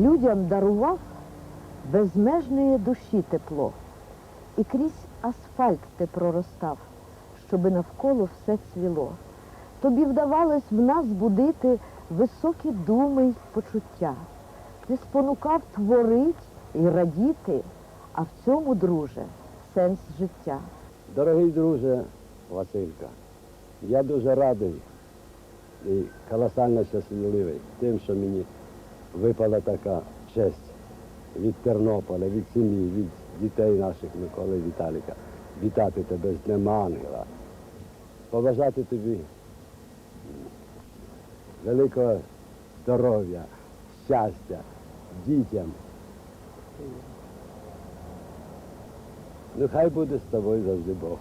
людям дарував безмежної душі тепло. І крізь асфальт ти проростав, щоби навколо все цвіло. Тобі вдавалось в нас будити високі думи й почуття. Ти спонукав творить і радіти, а в цьому, друже, сенс життя. Дорогий друже Василька, я дуже радий і колосально щасливий тим, що мені випала така честь від Тернополя, від сім'ї, від дітей наших Миколи Віталіка. Вітати тебе з Днем Ангела, побажати тобі великого здоров'я, щастя, дітям. Ну, хай буде з тобою завжди Бог.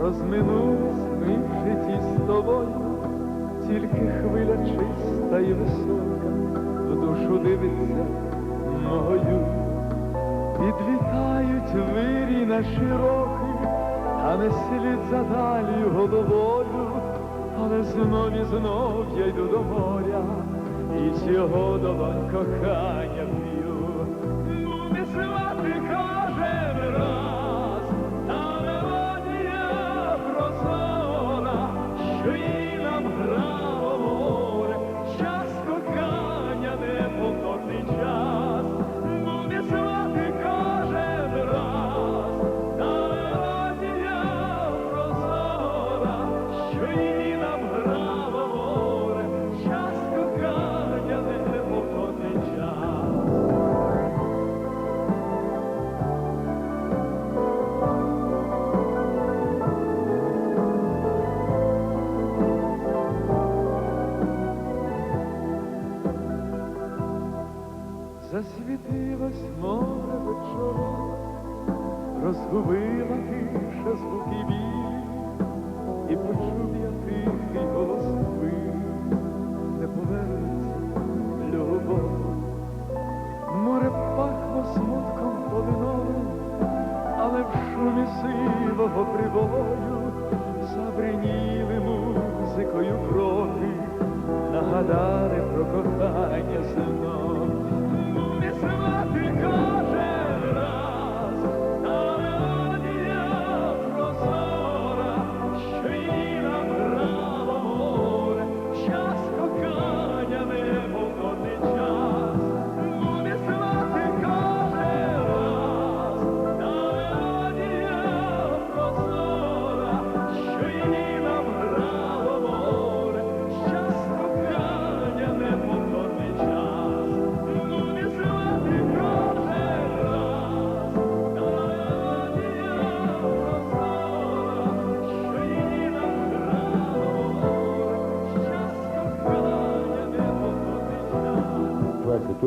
Розминулись ми в житті з тобою, тільки хвиля чиста і висока, в душу дивиться мою. Підлітають вирі на широкий, та не слід за далію головою, але знов і знов я йду до моря, і цього долонь кохання п'ю. Ну, не звати кожен раз, Засвітилось море вечора, розгубила тиша звуки білі, і почув я тихий голос хвилі, не повернеться любов. Море пахло смутком полиновим, але в шумі сивого прибою забриніли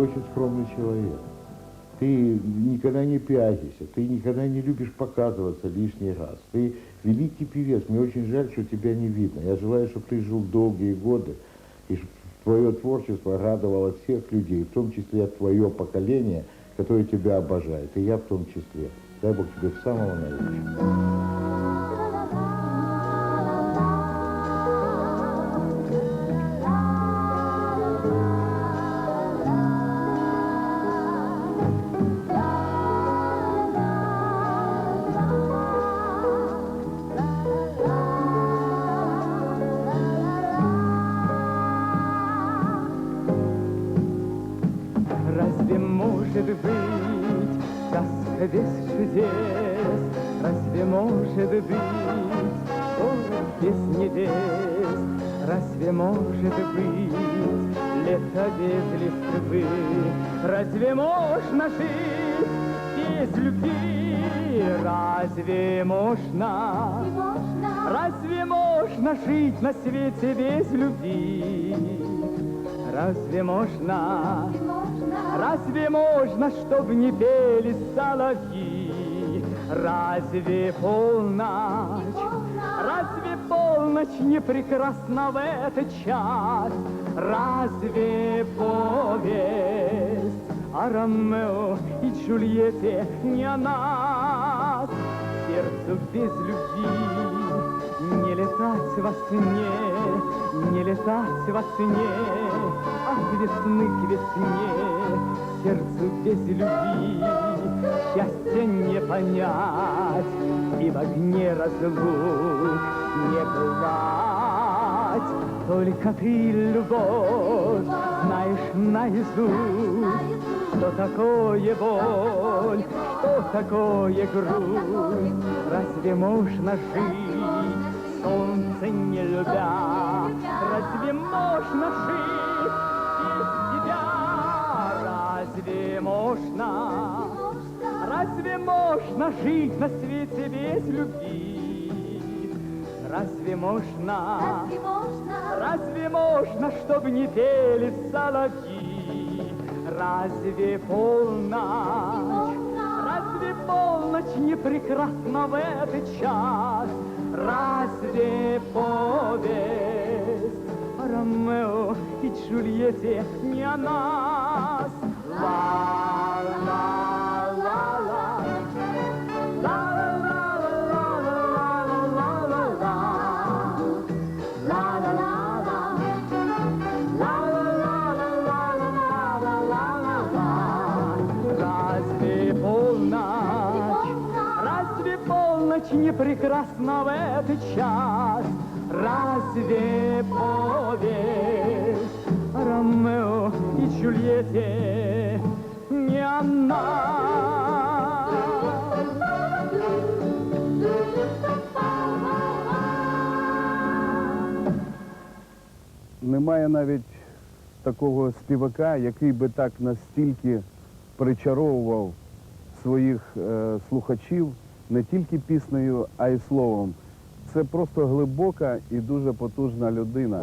очень скромный человек. Ты никогда не пятишься, ты никогда не любишь показываться лишний раз. Ты великий певец, мне очень жаль, что тебя не видно. Я желаю, чтобы ты жил долгие годы, и твое творчество радовало всех людей, в том числе твое поколение, которое тебя обожает, и я в том числе. Дай Бог тебе самого наилучшего. Разве можно жить без любви? Разве можно? Разве можно жить на свете без любви? Разве можно? Разве можно, чтоб не пели соловьи? Разве полночь? Разве полночь не прекрасна в этот час? Разве повесть о Ромео и Джульетте не о нас? Сердцу без любви не летать во сне, не летать во сне, от весны к весне, сердцу без любви, счастья не понять, и в огне разлук не бывать. Только ты, любовь, знаешь наизусть, что такое боль, что такое грусть. Разве можно жить, солнце не любя? Разве можно жить без тебя? Разве можно? Разве можно жить на свете без любви? Разве можно? Разве можно, чтобы не пели соловьи? Разве полночь? Разве полночь не прекрасна в этот час? Разве повесть о Ромео и Джульетте не о нас? Ла-ла-ла-ла. Прекрасна час? Разве повесть Ромео и Джульетте не она? Немає навіть такого співака, який би так настільки причаровував своїх е, слухачів не тільки піснею, а й словом. Це просто глибока і дуже потужна людина.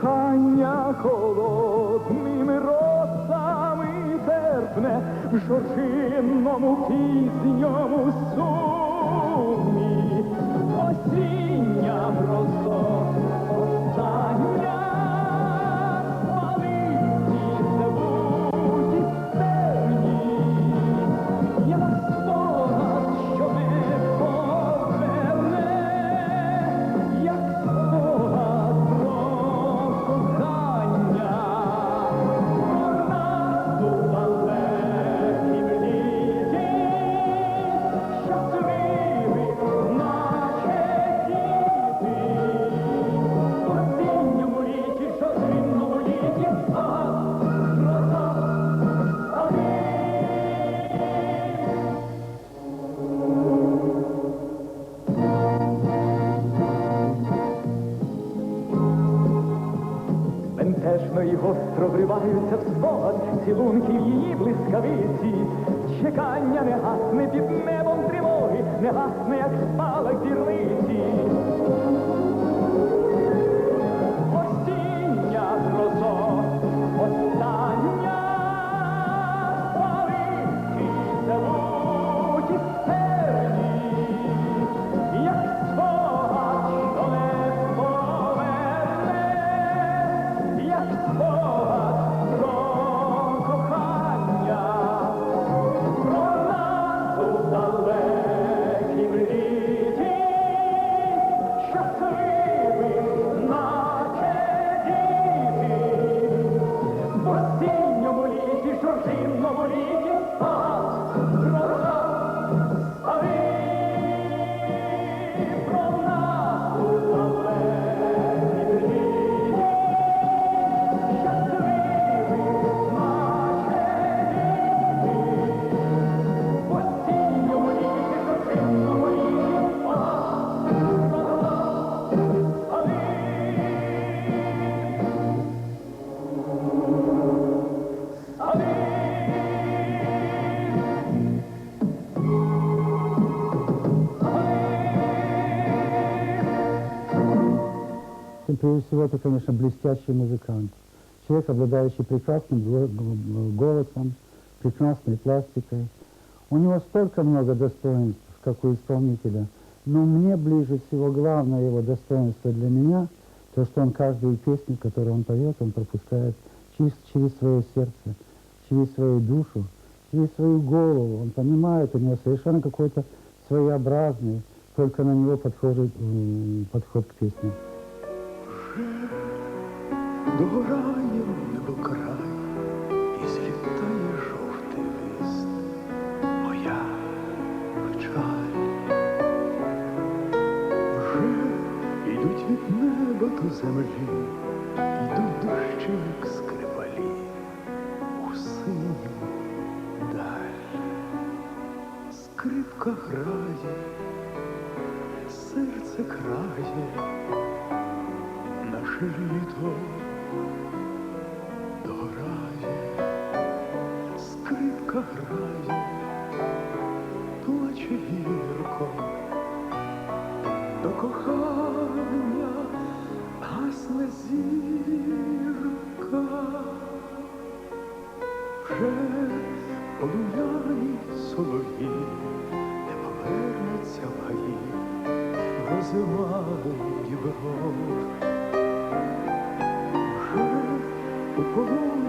Чекання холодними росами терпне в жоржинному пізньому сумі. Осіння грозо, гостро вриваються в спогад цілунки її блискавиці. Чекання не гасне під небом тривоги, не гасне, як спалах зірниці. Осіння грозо, остання прежде всего, это, конечно, блестящий музыкант. Человек, обладающий прекрасным го- го- голосом, прекрасной пластикой. У него столько много достоинств, как у исполнителя. Но мне ближе всего главное его достоинство для меня, то, что он каждую песню, которую он поет, он пропускает через, через свое сердце, через свою душу, через свою голову. Он понимает, у него совершенно какой-то своеобразный, только на него подхожий, м, подход к песне. Догорає небо край, і злітає жовтий лист, моя печаль. Вже йдуть від неба до землі, йдуть дощі, як скрипалі, у синю даль. Скрипка грає, серце крає, літо дограє, скрипка грає, плаче гірко, до кохання гасне зірка, вже полум'яні солов'ї не повернуться в гаї, розивають бров. У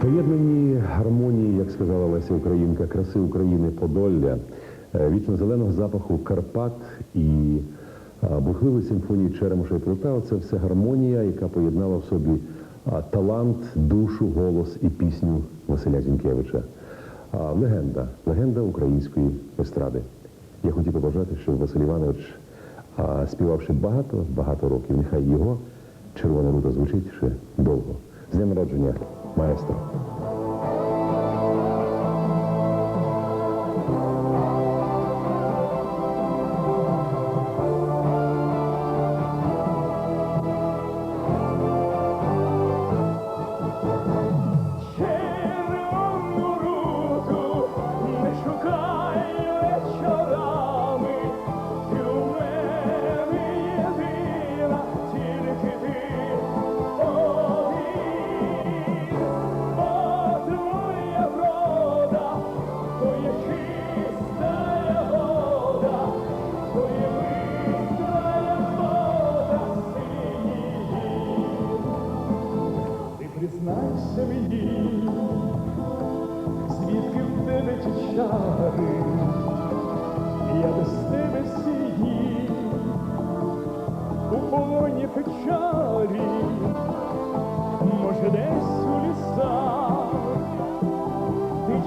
В поєднанні гармонії, як сказала Леся Українка, краси України Подолля, е, вічно-зеленого запаху Карпат і а, бурхливої симфонії Черемоша і Полтава це все гармонія, яка поєднала в собі талант, душу, голос і пісню Василя Зінкевича. Легенда, легенда української естради. Я хотів побажати, щоб Василь Іванович, співавши багато, багато років, нехай його червона рута звучить ще довго. З днем народження, maestro.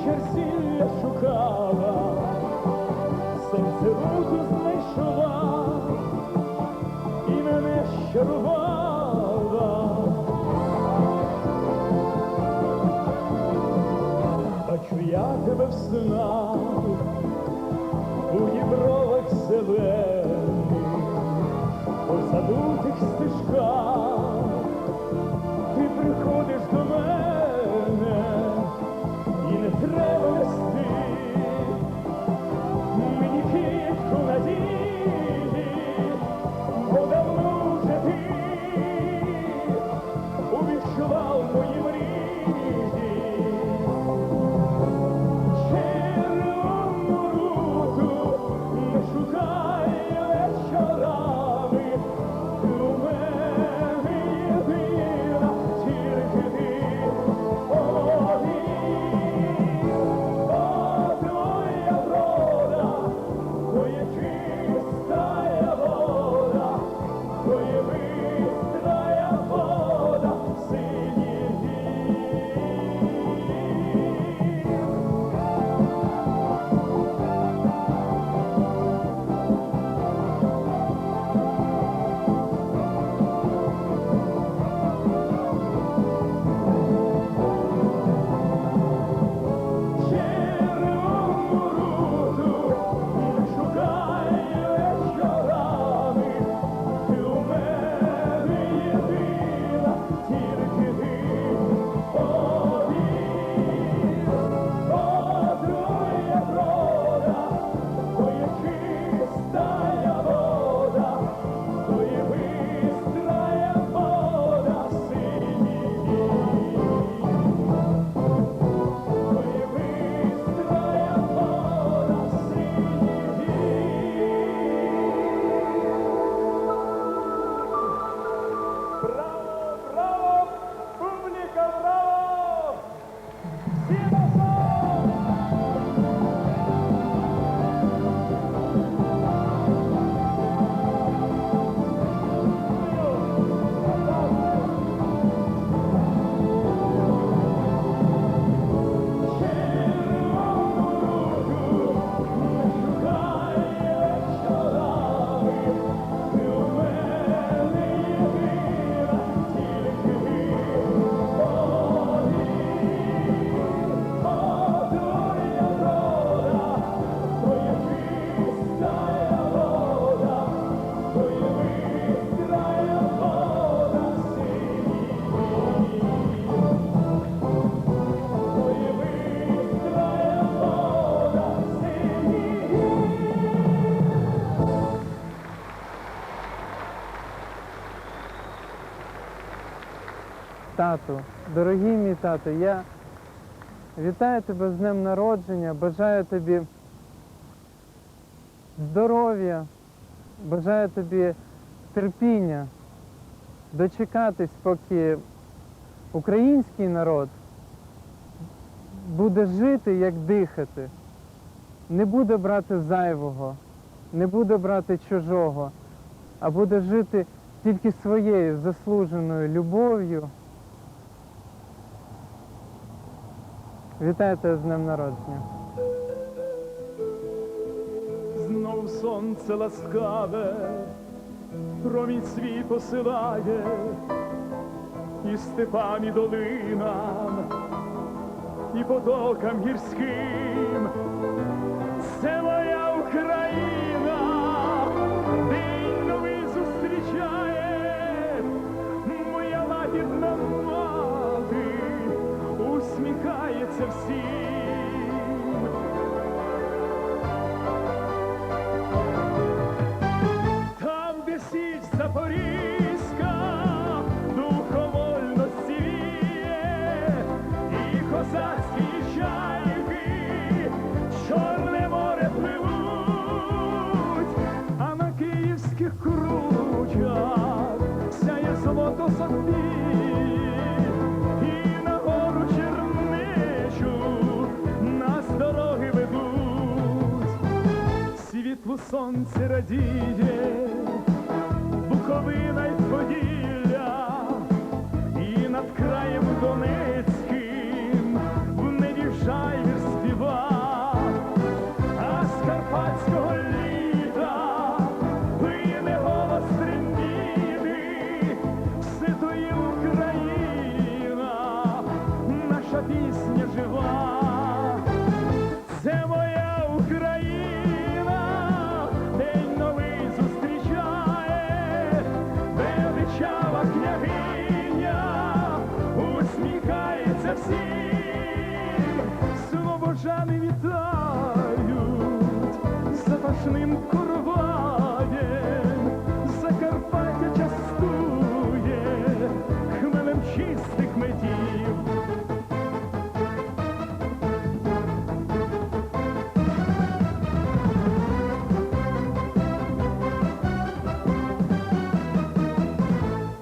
Ти черзілля шукала, сонце руку знайшла і мене щарувала. Бачу я тебе в снах, у дібровах зелених, по забутих стежках, Тату, дорогий мій тато, я вітаю тебе з днем народження, бажаю тобі здоров'я, бажаю тобі терпіння, дочекатись, поки український народ буде жити, як дихати, не буде брати зайвого, не буде брати чужого, а буде жити тільки своєю заслуженою любов'ю. Вітаю тебе з днем народження. Знов сонце ласкаве, промінь свій посилає, і степам, і долинам, і потокам гірським. ведуть смачним курвоєм, Закарпаття частує хмелем чистих медів.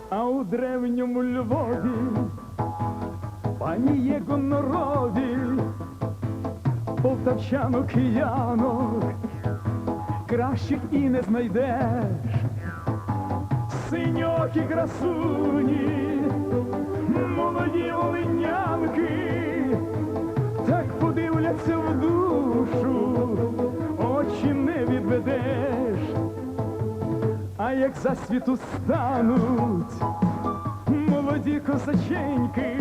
А у древньому Львові пані є гонорові, Полтавчано кияно кращих і не знайдеш, синьокі красуні, молоді волинянки, так подивляться в душу, очі не відведеш. А як засвіту стануть молоді козаченьки,